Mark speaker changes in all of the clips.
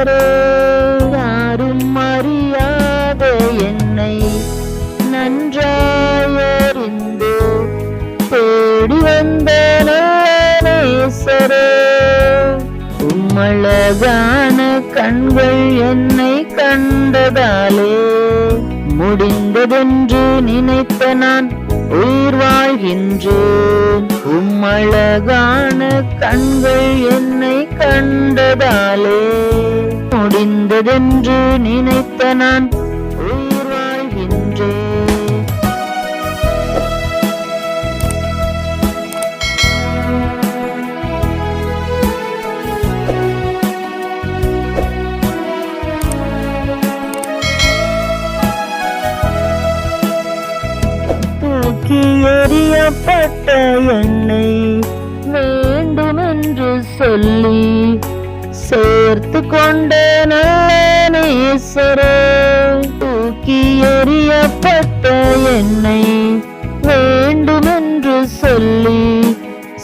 Speaker 1: நேசரே யாரும் அறியாத என்னை நன்றாயறிந்து தேடி வந்த நல்ல உம்மழகான கண்கள் என்னை கண்டதாலே முடிந்ததென்று நினைத்த நான் உயிர் வாழ்கின்றேன். உம்மழகான கண்கள் என்னை கண்டதாலே முடிந்ததென்று நினைத்த நான் உயிர் வாழ்கின்றேன். தூக்கி எறியப்பட்ட என்னை வேண்டுமென்று சொல்லி சேர்த்து கொண்ட நல்ல நேசரே தூக்கி எறியப்பட்ட என்னை வேண்டுமென்று சொல்லி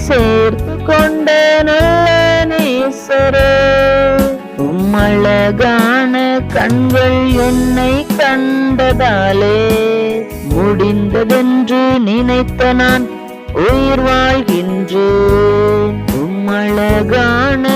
Speaker 1: சேர்த்து கொண்ட நல்ல நேசரே. உம்மழகான கண்கள் என்னை கண்டதாலே முடிந்ததென்று நினைத்த நான் உயிர் வாழ்கின்றேன். உம்மழகான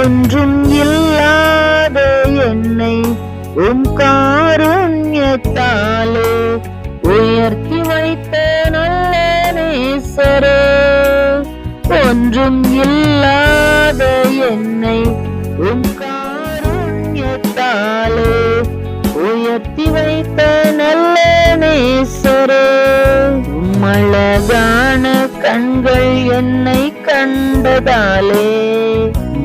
Speaker 1: ஒன்றும் இல்லாத என்னை உம் காருண்யத்தாலே உயர்த்தி வைத்த நல்ல நேசரே ஒன்றும் இல்லாத என்னை உம் காருண்யத்தாலே உயர்த்தி வைத்த நல்ல நேசரே உம்மழகான கண்கள் என்னை கண்டதாலே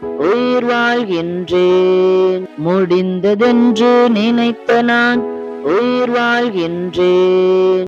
Speaker 1: உயிர் வாழ்கின்றேன். முடிந்ததென்று நினைத்த நான் உயிர் வாழ்கின்றேன்.